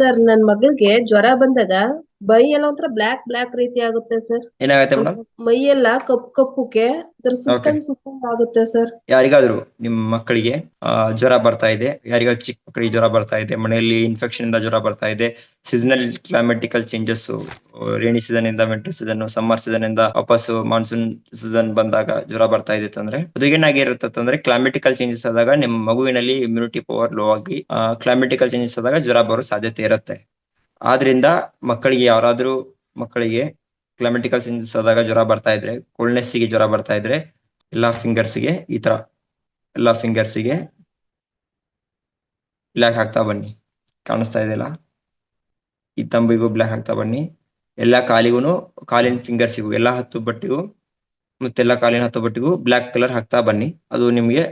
Sir ನನ್ ಮಗಳಿಗೆ ಜ್ವರ ಬಂದಾಗ ಮೈ ಎಲ್ಲ ಒಂಥರ ಬ್ಲಾಕ್ ಬ್ಲಾಕ್ ರೀತಿ ಆಗುತ್ತೆ ಸರ್. ಏನಾಗುತ್ತೆ ಮೇಡಮ್? ಮೈ ಎಲ್ಲ ಕಪ್ ಕಪ್ಪುಗೆ ಅದರ ಸುತ್ತಂಗ್ ಸುತ್ತಂಗ್ ಆಗುತ್ತೆ ಸರ್. ಯಾರಿಗಾದ್ರೂ ನಿಮ್ಮ ಮಕ್ಕಳಿಗೆ ಜ್ವರ ಬರ್ತಾ ಇದೆ ಯಾರಿಗಾದ್ರು ಚಿಕ್ಕ ಮಕ್ಕಳಿಗೆ ಜ್ವರ ಬರ್ತಾ ಇದೆ ಮನೆಯಲ್ಲಿ ಇನ್ಫೆಕ್ಷನ್ ಇಂದ ಜ್ವರ ಬರ್ತಾ ಇದೆ seasonal climatical changes rainy season ಇಂದ ವಿಂಟರ್ ಸೀಸನ್ ಸಮ್ಮರ್ ಸೀಸನ್ ಇಂದ ವಾಪಸ್ ಮಾನ್ಸೂನ್ ಸೀಸನ್ ಬಂದಾಗ ಜ್ವರ ಬರ್ತಾ ಇದೆ ಅಂತಂದ್ರೆ ಅದು ಏನಾಗಿರುತ್ತೆ ಅಂತಂದ್ರೆ ಕ್ಲೈಮೆಟಿಕಲ್ ಚೇಂಜಸ್ ಆದಾಗ ನಿಮ್ಮ ಮಗುವಿನಲ್ಲಿ ಇಮ್ಯುನಿಟಿ ಪವರ್ ಲೋ ಆಗಿ ಕ್ಲೈಮೆಟಿಕಲ್ ಚೇಂಜಸ್ ಆದಾಗ ಜ್ವರ ಬರೋ ಸಾಧ್ಯತೆ ಇರುತ್ತೆ. ಆದ್ರಿಂದ ಮಕ್ಕಳಿಗೆ ಯಾರಾದ್ರೂ ಮಕ್ಕಳಿಗೆ ಕ್ಲೈಮೆಟಿಕಲ್ ಚೇಂಜಸ್ ಆದಾಗ ಜ್ವರ ಬರ್ತಾ ಇದ್ರೆ ಕೋಲ್ಡ್ನೆಸ್ಸಿಗೆ ಜ್ವರ ಬರ್ತಾ ಇದ್ರೆ, ಎಲ್ಲಾ ಫಿಂಗರ್ಸ್ಗೆ ಈ ತರ, ಎಲ್ಲಾ ಫಿಂಗರ್ಸ್ಗೆ ಬ್ಲ್ಯಾಕ್ ಹಾಕ್ತಾ ಬನ್ನಿ. ಕಾಣಿಸ್ತಾ ಇದೆಯಲ್ಲ ಈ ತಂಬಿಗೂ ಬ್ಲ್ಯಾಕ್ ಹಾಕ್ತಾ ಬನ್ನಿ. ಎಲ್ಲಾ ಕಾಲಿಗೂ ಕಾಲಿನ ಫಿಂಗರ್ಸಿಗೂ ಎಲ್ಲಾ ಹತ್ತು ಬಟ್ಟಿಗೂ, ಮತ್ತೆಲ್ಲ ಕಾಲಿನ ಹತ್ತು ಬಟ್ಟಿಗೂ ಬ್ಲ್ಯಾಕ್ ಕಲರ್ ಹಾಕ್ತಾ ಬನ್ನಿ. ಅದು ನಿಮ್ಗೆ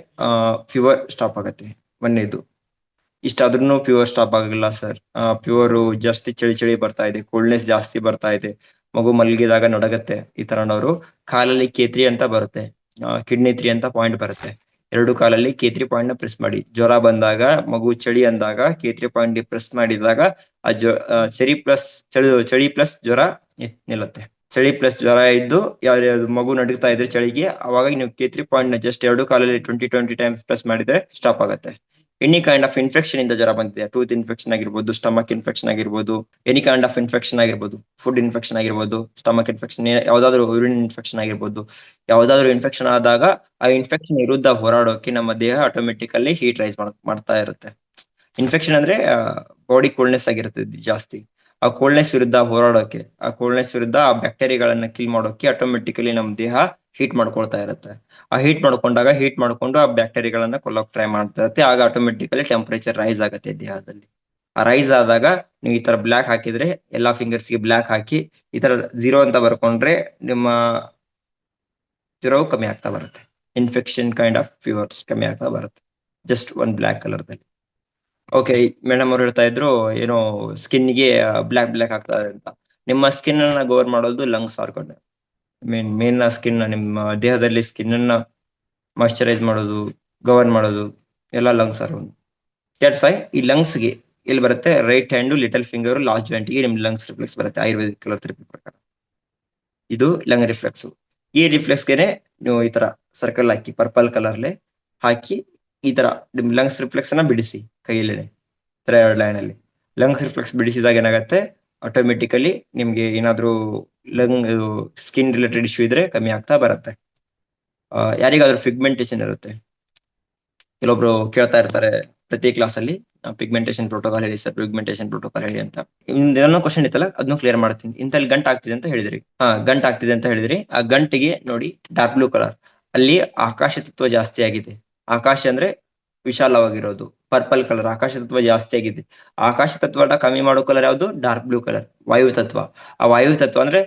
ಫೀವರ್ ಸ್ಟಾಪ್ ಆಗತ್ತೆ. ಮೊನ್ನೆದು ಇಷ್ಟಾದ್ರೂ ಪ್ಯೂರ್ ಸ್ಟಾಪ್ ಆಗಲ್ಲ ಸರ್ ಪ್ಯೂರ್ ಜಾಸ್ತಿ ಚಳಿ ಚಳಿ ಬರ್ತಾ ಇದೆ ಕೋಲ್ಡ್ನೆಸ್ ಜಾಸ್ತಿ ಬರ್ತಾ ಇದೆ, ಮಗು ಮಲಗಿದಾಗ ನಡಗತ್ತೆ ಈ ತರನವರು. ಕಾಲಲ್ಲಿ ಕೇತ್ರಿ ಅಂತ ಬರುತ್ತೆ. ಕಿಡ್ನಿ ತ್ರೀ ಅಂತ ಪಾಯಿಂಟ್ ಬರುತ್ತೆ. ಎರಡು ಕಾಲಲ್ಲಿ ಕೇತ್ರಿ ಪಾಯಿಂಟ್ನ ಪ್ರೆಸ್ ಮಾಡಿ. ಜ್ವರ ಬಂದಾಗ, ಮಗು ಚಳಿ ಅಂದಾಗ ಕೇತ್ರಿ ಪಾಯಿಂಟ್ ಪ್ರೆಸ್ ಮಾಡಿದಾಗ ಆ ಜ್ವ ಚಳಿ ಪ್ಲಸ್ ಚಳಿ ಚಳಿ ಪ್ಲಸ್ ಜ್ವರ ನಿಲ್ಲುತ್ತೆ. ಚಳಿ ಪ್ಲಸ್ ಜ್ವರ ಇದ್ದು ಯಾವ್ದು ಮಗು ನಡುಗ್ತಾ ಇದ್ರೆ ಚಳಿಗೆ, ಅವಾಗ ನೀವು ಕೇತ್ರಿ ಪಾಯಿಂಟ್ನ ಜಸ್ಟ್ ಎರಡು ಕಾಲಲ್ಲಿ ಟ್ವೆಂಟಿ ಟ್ವೆಂಟಿ ಟೈಮ್ಸ್ ಪ್ರೆಸ್ ಮಾಡಿದ್ರೆ ಸ್ಟಾಪ್ ಆಗುತ್ತೆ. ಎನಿ ಕೈಂಡ್ ಆಫ್ ಇನ್ಫೆಕ್ಷನ್ ಇಂದ ಜ್ವರ ಬಂದಿದೆ. ಟೂತ್ ಇನ್ಫೆಕ್ಷನ್ ಆಗಿರ್ಬೋದು ಸ್ಟಮಕ್ ಇನ್ಫೆಕ್ಷನ್ ಆಗಿರ್ಬೋದು ಎನಿ ಕೈಂಡ್ ಆಫ್ ಇನ್ಫೆಕ್ಷನ್ ಆಗಿರ್ಬೋದು ಫುಡ್ ಇನ್ಫೆಕ್ಷನ್ ಆಗಿರ್ಬೋದು ಸ್ಟಮಕ್ ಇನ್ಫೆಕ್ಷನ್ ಯಾವ್ದಾದ್ರು ಯೂರಿನ್ ಇನ್ಫೆಕ್ಷನ್ ಆಗಿರ್ಬೋದು. ಯಾವ್ದಾದ್ರು ಇನ್ಫೆಕ್ಷನ್ ಆದಾಗ ಆ ಇನ್ಫೆಕ್ಷನ್ ವಿರುದ್ಧ ಹೋರಾಡೋಕೆ ನಮ್ಮ ದೇಹ ಆಟೋಮೆಟಿಕಲಿ ಹೀಟ್ ರೈಸ್ ಮಾಡ್ತಾ ಇರುತ್ತೆ. ಇನ್ಫೆಕ್ಷನ್ ಅಂದ್ರೆ ಬಾಡಿ ಕೋಲ್ಡ್ನೆಸ್ ಆಗಿರುತ್ತೆ ಜಾಸ್ತಿ. ಆ ಕೋಲ್ಡ್ನೆಸ್ ವಿರುದ್ಧ ಹೋರಾಡೋಕೆ, ಆ ಕೋಲ್ಡ್ನೆಸ್ ವಿರುದ್ಧ ಆ ಬ್ಯಾಕ್ಟೀರಿಯಾಗಳನ್ನ ಕಿಲ್ ಮಾಡೋಕೆ ಆಟೋಮೆಟಿಕಲಿ ನಮ್ಮ ದೇಹ ಹೀಟ್ ಮಾಡ್ಕೊಳ್ತಾ ಇರುತ್ತೆ. ಆ ಹೀಟ್ ಮಾಡ್ಕೊಂಡಾಗ ಹೀಟ್ ಮಾಡ್ಕೊಂಡು ಆ ಬ್ಯಾಕ್ಟೀರಿಯಾಗಳನ್ನ ಕೊಲ್ಲೋಕ್ ಟ್ರೈ ಮಾಡ್ತಾ ಇರುತ್ತೆ. ಆಗ ಆಟೋಮೆಟಿಕಲಿ ಟೆಂಪರೇಚರ್ ರೈಸ್ ಆಗುತ್ತೆ ದೇಹದಲ್ಲಿ. ಆ ರೈಸ್ ಆದಾಗ ನೀವು ಈ ತರ ಬ್ಲಾಕ್ ಹಾಕಿದ್ರೆ ಎಲ್ಲಾ ಫಿಂಗರ್ಸ್ಗೆ ಬ್ಲಾಕ್ ಹಾಕಿ ಈ ತರ ಜೀರೋ ಅಂತ ಬರ್ಕೊಂಡ್ರೆ ನಿಮ್ಮ ಜ್ವರವು ಕಮ್ಮಿ ಆಗ್ತಾ ಬರುತ್ತೆ. ಇನ್ಫೆಕ್ಷನ್ ಕೈಂಡ್ ಆಫ್ ಫೀವರ್ಸ್ ಕಮ್ಮಿ ಆಗ್ತಾ ಬರುತ್ತೆ. ಜಸ್ಟ್ ಒನ್ ಬ್ಲ್ಯಾಕ್ ಕಲರ್ದಲ್ಲಿ ಓಕೆ ಮೇಡಮ್ ಅವ್ರು ಹೇಳ್ತಾ ಇದ್ರು, ಏನೋ ಸ್ಕಿನ್ಗೆ ಬ್ಲ್ಯಾಕ್ ಬ್ಲ್ಯಾಕ್ ಆಗ್ತಾ ಇದೆ ಅಂತ. ನಿಮ್ಮ ಸ್ಕಿನ್ ಅನ್ನ ಗೋರ್ ಮಾಡೋದು ಲಂಗ್ಸ್ ಆರ್ಕೊಂಡು ಮೇನ್ ಮೇನ್ ಸ್ಕಿನ್ ನಿಮ್ಮ ದೇಹದಲ್ಲಿ ಸ್ಕಿನ್ ಅನ್ನ ಮಾಯಶ್ಚರೈಸ್ ಮಾಡೋದು ಗವರ್ನ್ ಮಾಡೋದು, ಎಲ್ಲ ಲಂಗ್ಸ್ ಅರೌಂಡ್ ದಟ್ಸ್ ವೈ ಈ ಲಂಗ್ಸ್ಗೆ ಎಲ್ಲಿ ಬರುತ್ತೆ? Right hand little finger last ಜಾಯಿಂಟ್ಗೆ ನಿಮ್ ಲಂಗ್ಸ್ ರಿಫ್ಲೆಕ್ಸ್ ಬರುತ್ತೆ. ಆಯುರ್ವೇದಿಕ್ ಕಲರ್ ಥೆರಪಿ ಪ್ರಕಾರ. ಇದು ಲಂಗ್ ರಿಫ್ಲೆಕ್ಸ್ ಈ ರಿಫ್ಲೆಕ್ಸ್ ಗೆನೆ ನೀವು ಈ ತರ ಸರ್ಕಲ್ ಹಾಕಿ ಪರ್ಪಲ್ ಕಲರ್ಲೆ ಹಾಕಿ, ಈ ತರ ನಿಮ್ ಲಂಗ್ಸ್ ರಿಫ್ಲೆಕ್ಸ್ ಅನ್ನ ಬಿಡಿಸಿ ಕೈಯಲ್ಲೇನೆ ಎರಡು ಲೈನ್ ಅಲ್ಲಿ. ಲಂಗ್ಸ್ ರಿಫ್ಲೆಕ್ಸ್ ಬಿಡಿಸಿದಾಗ ಏನಾಗುತ್ತೆ? ಆಟೋಮೆಟಿಕಲಿ ನಿಮ್ಗೆ ಏನಾದ್ರೂ ಲಂಗ್ ಸ್ಕಿನ್ ರಿಲೇಟೆಡ್ ಇಶ್ಯೂ ಇದ್ರೆ ಕಮ್ಮಿ ಆಗ್ತಾ ಬರುತ್ತೆ. ಯಾರಿಗಾದ್ರೂ ಫಿಗ್ಮೆಂಟೇಶನ್ ಇರುತ್ತೆ. ಕೆಲವೊಬ್ರು ಕೇಳ್ತಾ ಇರ್ತಾರೆ ಪ್ರತಿ ಕ್ಲಾಸ್ ಅಲ್ಲಿ ಪಿಗ್ಮೆಂಟೇಶನ್ ಪ್ರೋಟೋಕಾಲ್ ಹೇಳಿ ಸರ್ ಪಿಗ್ಮೆಂಟೇಶನ್ ಪ್ರೋಟೋಕಾಲ್ ಹೇಳಿ ಅಂತ. ಇನ್ನೊಂದು ಕ್ವಶನ್ ಇತ್ತಲ್ಲ ಅದನ್ನು ಕ್ಲಿಯರ್ ಮಾಡ್ತೀನಿ. ಇಂತಲ್ಲಿ ಗಂಟ್ ಆಗ್ತಿದೆ ಅಂತ ಹೇಳಿದ್ರಿ. ಹಾ, ಗಂಟ್ ಆಗ್ತಿದೆ ಅಂತ ಹೇಳಿದ್ರಿ. ಆ ಗಂಟಿಗೆ ನೋಡಿ ಡಾರ್ಕ್ ಬ್ಲೂ ಕಲರ್ ಅಲ್ಲಿ ಆಕಾಶ ತತ್ವ ಜಾಸ್ತಿ ಆಗಿದೆ. ಆಕಾಶ ಅಂದ್ರೆ ವಿಶಾಲವಾಗಿರೋದು. ಪರ್ಪಲ್ ಕಲರ್ ಆಕಾಶ ತತ್ವ ಜಾಸ್ತಿ ಆಗಿದೆ. ಆಕಾಶ ತತ್ವನ ಕಮ್ಮಿ ಮಾಡೋ ಕಲರ್ ಯಾವುದು? ಡಾರ್ಕ್ ಬ್ಲೂ ಕಲರ್ ವಾಯು ತತ್ವ. ಆ ವಾಯು ತತ್ವ ಅಂದ್ರೆ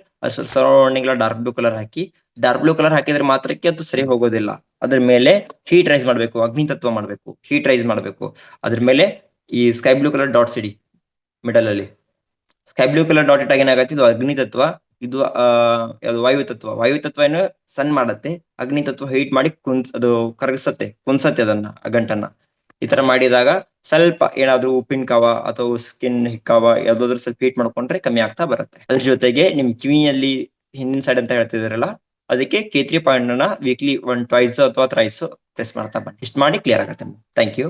ಸರೌಂಡಿಂಗ್ ಡಾರ್ಕ್ ಬ್ಲೂ ಕಲರ್ ಹಾಕಿ ಡಾರ್ಕ್ ಬ್ಲೂ ಕಲರ್ ಹಾಕಿದ್ರೆ ಮಾತ್ರಕ್ಕೆ ಅದು ಸರಿ ಹೋಗೋದಿಲ್ಲ. ಅದ್ರ ಮೇಲೆ ಹೀಟ್ ರೈಸ್ ಮಾಡ್ಬೇಕು, ಅಗ್ನಿ ತತ್ವ ಮಾಡ್ಬೇಕು ಹೀಟ್ ರೈಸ್ ಮಾಡ್ಬೇಕು. ಅದ್ರ ಮೇಲೆ ಈ ಸ್ಕೈ ಬ್ಲೂ ಕಲರ್ ಡಾಟ್ಸ್ ಇಡಿ ಮಿಡಲ್ ಅಲ್ಲಿ. ಸ್ಕೈ ಬ್ಲೂ ಕಲರ್ ಡಾಟ್ ಇಟ್ಟಾಗ ಏನಾಗುತ್ತೆ? ಇದು ಅಗ್ನಿ ತತ್ವ. ಇದು ಯಾವ್ದು ವಾಯು ತತ್ವ. ವಾಯು ತತ್ವ ಏನು ಸಣ್ಣ ಮಾಡತ್ತೆ. ಅಗ್ನಿ ತತ್ವ ಹೀಟ್ ಮಾಡಿ ಕುಂತ್ ಅದು ಕರಗಿಸತ್ತೆ. ಕುನ್ಸತ್ತೆ ಅದನ್ನ ಗಂಟನ್ನ. ಈ ತರ ಮಾಡಿದಾಗ ಸ್ವಲ್ಪ ಏನಾದ್ರು ಉಪ್ಪಿನ ಕಾವ ಅಥವಾ ಸ್ಕಿನ್ ಹಿಕ್ಕಾವ ಯಾವ್ದಾದ್ರು ಸ್ವಲ್ಪ ಹೀಟ್ ಮಾಡ್ಕೊಂಡ್ರೆ ಕಮ್ಮಿ ಆಗ್ತಾ ಬರುತ್ತೆ. ಅದ್ರ ಜೊತೆಗೆ ನಿಮ್ ಕಿವಿಯಲ್ಲಿ ಹಿಂದಿನ ಸೈಡ್ ಅಂತ ಹೇಳ್ತಿದ್ರಲ್ಲ, ಅದಕ್ಕೆ ಕೇತ್ರಿ ಪಾಯಿಂಟ್ನ ವೀಕ್ಲಿ ಒನ್ ಟ್ವೈಸ್ ಅಥವಾ ಥ್ರೈಸ್ ಪ್ರೆಸ್ ಮಾಡ್ತಾ ಬನ್ನಿ. ಇಷ್ಟು ಮಾಡಿ ಕ್ಲಿಯರ್ ಆಗುತ್ತೆ. Thank you